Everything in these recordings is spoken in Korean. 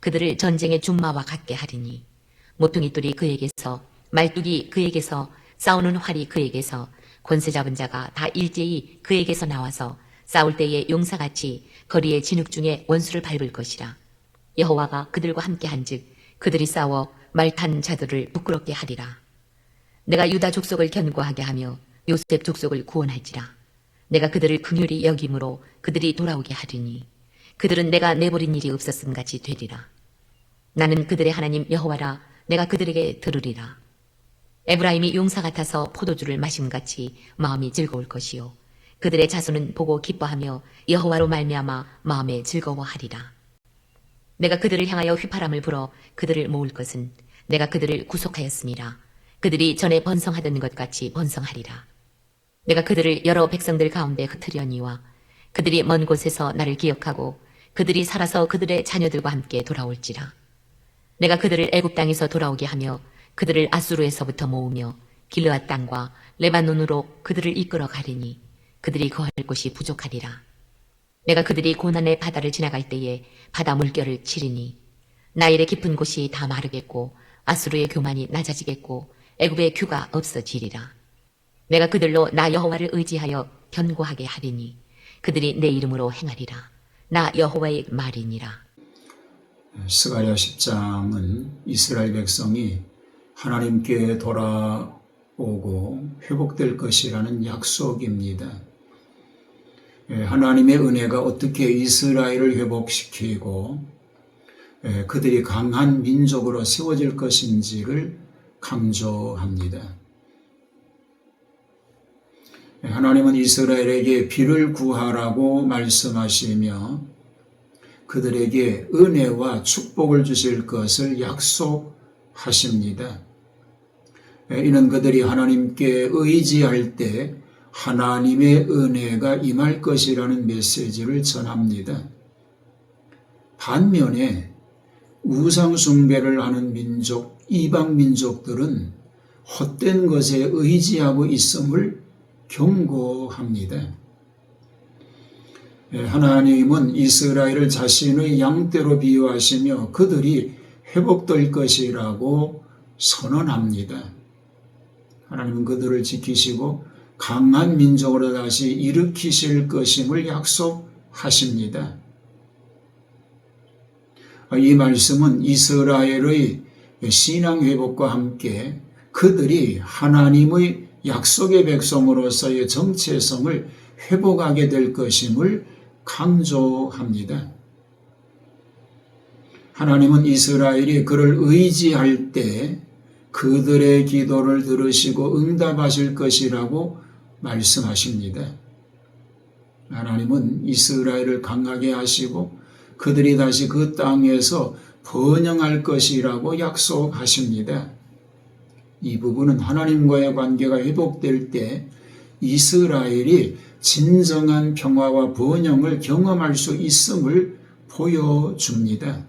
그들을 전쟁의 준마와 같게 하리니. 모퉁이 돌이 그에게서 말뚝이 그에게서 싸우는 활이 그에게서 권세 잡은 자가 다 일제히 그에게서 나와서 싸울 때에 용사같이 거리의 진흙 중에 원수를 밟을 것이라. 여호와가 그들과 함께 한즉 그들이 싸워 말탄 자들을 부끄럽게 하리라. 내가 유다 족속을 견고하게 하며 요셉 족속을 구원할지라. 내가 그들을 긍휼히 여김으로 그들이 돌아오게 하리니 그들은 내가 내버린 일이 없었음 같이 되리라. 나는 그들의 하나님 여호와라 내가 그들에게 들으리라. 에브라임이 용사 같아서 포도주를 마심 같이 마음이 즐거울 것이요 그들의 자손은 보고 기뻐하며 여호와로 말미암아 마음에 즐거워하리라. 내가 그들을 향하여 휘파람을 불어 그들을 모을 것은 내가 그들을 구속하였음이라. 그들이 전에 번성하던 것 같이 번성하리라. 내가 그들을 여러 백성들 가운데 흩으려니와 그들이 먼 곳에서 나를 기억하고 그들이 살아서 그들의 자녀들과 함께 돌아올지라. 내가 그들을 애굽 땅에서 돌아오게 하며 그들을 아수르에서부터 모으며 길르앗 땅과 레바논으로 그들을 이끌어 가리니 그들이 거할 곳이 부족하리라. 내가 그들이 고난의 바다를 지나갈 때에 바다 물결을 치리니 나일의 깊은 곳이 다 마르겠고 아수르의 교만이 낮아지겠고 애굽의 규가 없어지리라. 내가 그들로 나 여호와를 의지하여 견고하게 하리니 그들이 내 이름으로 행하리라. 나 여호와의 말이니라. 스가랴 10장은 이스라엘 백성이 하나님께 돌아오고 회복될 것이라는 약속입니다. 예, 하나님의 은혜가 어떻게 이스라엘을 회복시키고 예, 그들이 강한 민족으로 세워질 것인지를 강조합니다. 예, 하나님은 이스라엘에게 비를 구하라고 말씀하시며 그들에게 은혜와 축복을 주실 것을 약속하십니다. 예, 이는 그들이 하나님께 의지할 때 하나님의 은혜가 임할 것이라는 메시지를 전합니다. 반면에 우상숭배를 하는 민족, 이방 민족들은 헛된 것에 의지하고 있음을 경고합니다. 예, 하나님은 이스라엘을 자신의 양떼로 비유하시며 그들이 회복될 것이라고 선언합니다. 하나님은 그들을 지키시고 강한 민족으로 다시 일으키실 것임을 약속하십니다. 이 말씀은 이스라엘의 신앙 회복과 함께 그들이 하나님의 약속의 백성으로서의 정체성을 회복하게 될 것임을 강조합니다. 하나님은 이스라엘이 그를 의지할 때 그들의 기도를 들으시고 응답하실 것이라고 말씀하십니다. 하나님은 이스라엘을 강하게 하시고 그들이 다시 그 땅에서 번영할 것이라고 약속하십니다. 이 부분은 하나님과의 관계가 회복될 때 이스라엘이 진정한 평화와 번영을 경험할 수 있음을 보여줍니다.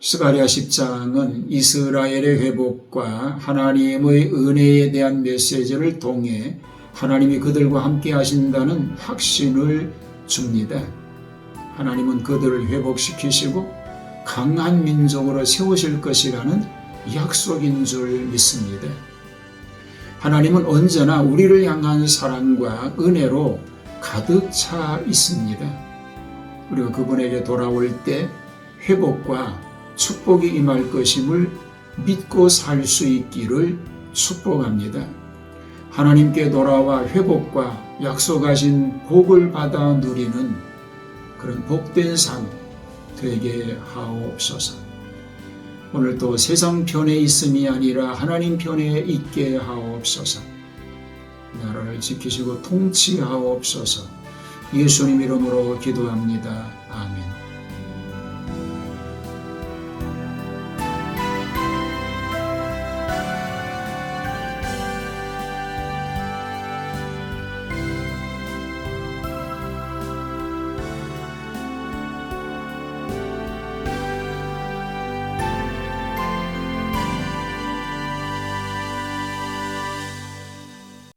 스가랴 10장은 이스라엘의 회복과 하나님의 은혜에 대한 메시지를 통해 하나님이 그들과 함께 하신다는 확신을 줍니다. 하나님은 그들을 회복시키시고 강한 민족으로 세우실 것이라는 약속인 줄 믿습니다. 하나님은 언제나 우리를 향한 사랑과 은혜로 가득 차 있습니다. 우리가 그분에게 돌아올 때 회복과 축복이 임할 것임을 믿고 살 수 있기를 축복합니다. 하나님께 돌아와 회복과 약속하신 복을 받아 누리는 그런 복된 삶 되게 하옵소서. 오늘도 세상 편에 있음이 아니라 하나님 편에 있게 하옵소서. 나라를 지키시고 통치하옵소서. 예수님 이름으로 기도합니다. 아멘.